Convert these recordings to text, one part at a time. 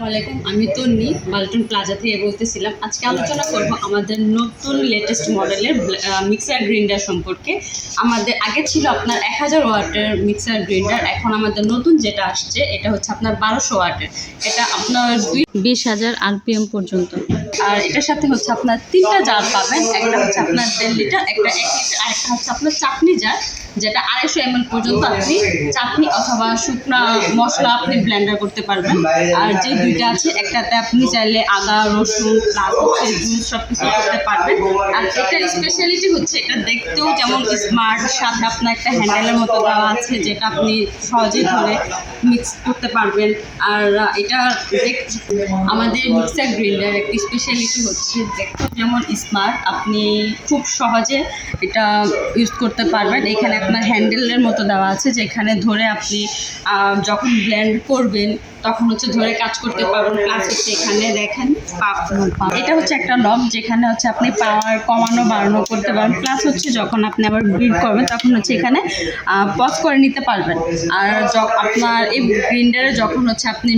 আসসালামাইকুম আমি তন্নি বালটন প্লাজা থেকে বলতেছিলাম। আজকে আলোচনা করব আমাদের নতুন লেটেস্ট মডেলের মিক্সার গ্রাইন্ডার সম্পর্কে। আমাদের আগে ছিল আপনার এক হাজার ওয়াটের মিক্সার গ্রাইন্ডার এখন আমাদের নতুন যেটা আসছে এটা হচ্ছে আপনার বারোশো ওয়াটের। এটা আপনার দুই বিশ হাজার আরপিএম পর্যন্ত। আর এটার সাথে হচ্ছে আপনার তিনটা জার পাবেন। একটা হচ্ছে আপনার দেড় লিটার একটা এক লিটার আর একটা হচ্ছে আপনার চাটনি জার। যেটা আড়াইশো এম পর্যন্ত আপনি চাটনি অথবা শুকনা মশলা আপনি ব্লেন্ডার করতে পারবেন। আর যে দুইটা আছে, একটাতে আপনি চাইলে আদা, রসুন প্লাস হচ্ছে সব কিছু করতে পারবেন। আর এটার স্পেশালিটি হচ্ছে এটা দেখতেও যেমন স্মার্ট সাথে আপনার একটা হ্যান্ডেলের মতো দেওয়া আছে, যেটা আপনি সহজেই ধরে মিক্স করতে পারবেন। আর এটা দেখ- আমাদের মিক্সার গ্রিন্ডার একটি স্পেশালিটি হচ্ছে দেখতেও যেমন স্মার্ট আপনি খুব সহজে এটা ইউজ করতে পারবেন। এখানে আপনার হ্যান্ডেলের মতো দেওয়া আছে যেখানে ধরে আপনি যখন ব্ল্যান্ড করবেন তখন হচ্ছে ধরে কাজ করতে পারবেন প্লাস এখানে দেখেন এটা হচ্ছে একটা নব যেখানে হচ্ছে আপনি পাওয়ার কমানো, বাড়ানো করতে পারবেন প্লাস হচ্ছে যখন আপনি আবার ব্রিড করবেন, তখন হচ্ছে এখানে পজ করে নিতে পারবেন। আর আপনার এই গ্রিন্ডারে যখন হচ্ছে আপনি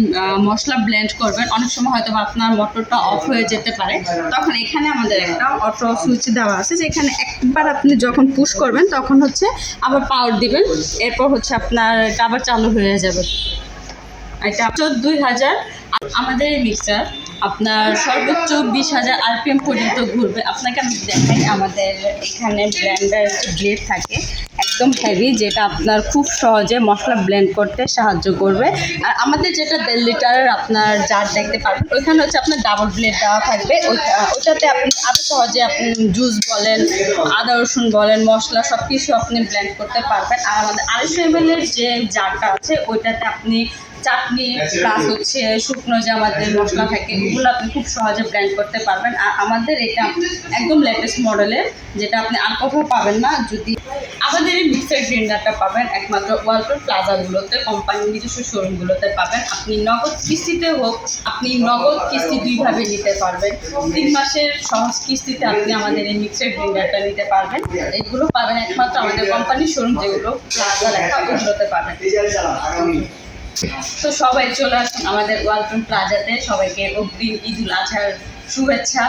মশলা ব্লেন্ড করবেন, অনেক সময় হয়তো আপনার মোটরটা অফ হয়ে যেতে পারে। তখন এখানে আমাদের একটা অটো সুইচ দেওয়া আছে, যেখানে একবার আপনি যখন পুশ করবেন, তখন হচ্ছে আবার পাওয়ার দিবেন। এরপর হচ্ছে আপনার আবার চালু হয়ে যাবে। এটা চোদ্দই হাজার আমাদের মিক্সার আপনার সর্বোচ্চ বিশ হাজার আরপিএম পর্যন্ত ঘুরবে। আপনাকে আমি দেখাই আমাদের এখানে ব্লেন্ডার ব্লেড থাকে, একদম হেভি যেটা আপনার খুব সহজে মশলা ব্লেন্ড করতে সাহায্য করবে। আর আমাদের যেটা দেড় লিটারের আপনার জার দেখতে পারবেন ওইখানে হচ্ছে আপনার ডাবল ব্লেড দেওয়া থাকবে। ওইটা ওইটাতে আপনি আরও সহজে আপনি জুস বলেন, আদা, রসুন বলেন, মশলা সব কিছু আপনি ব্লেন্ড করতে পারবেন। আর আমাদের আড়াইশো এম যে জারটা আছে, ওইটাতে আপনি চাটনি প্লাস হচ্ছে শুকনো যে আমাদের মশলা থাকে এগুলো আপনি খুব সহজে ব্লেন্ড করতে পারবেন। আর আমাদের এটা একদম লেটেস্ট মডেলের যেটা আপনি আর কোথাও পাবেন না যদি আমাদের এই মিক্সার গ্রাইন্ডারটা পাবেন একমাত্র ওয়ালটন প্লাজাগুলোতে কোম্পানির নিজস্ব শোরুমগুলোতে পাবেন। আপনি নগদ কিস্তিতে হোক আপনি নগদ কিস্তি দুইভাবে নিতে পারবেন। তিন মাসের সহজ কিস্তিতে আপনি আমাদের এই মিক্সার গ্রাইন্ডারটা নিতে পারবেন। এগুলো পাবেন একমাত্র আমাদের কোম্পানির শোরুম যেগুলো প্লাজা লেখা ওগুলোতে পাবেন। তো সবাই চলে আসুন আমাদের ওয়ালটন প্লাজাতে। সবাইকে অগ্রিম ঈদুল আজহার শুভেচ্ছা।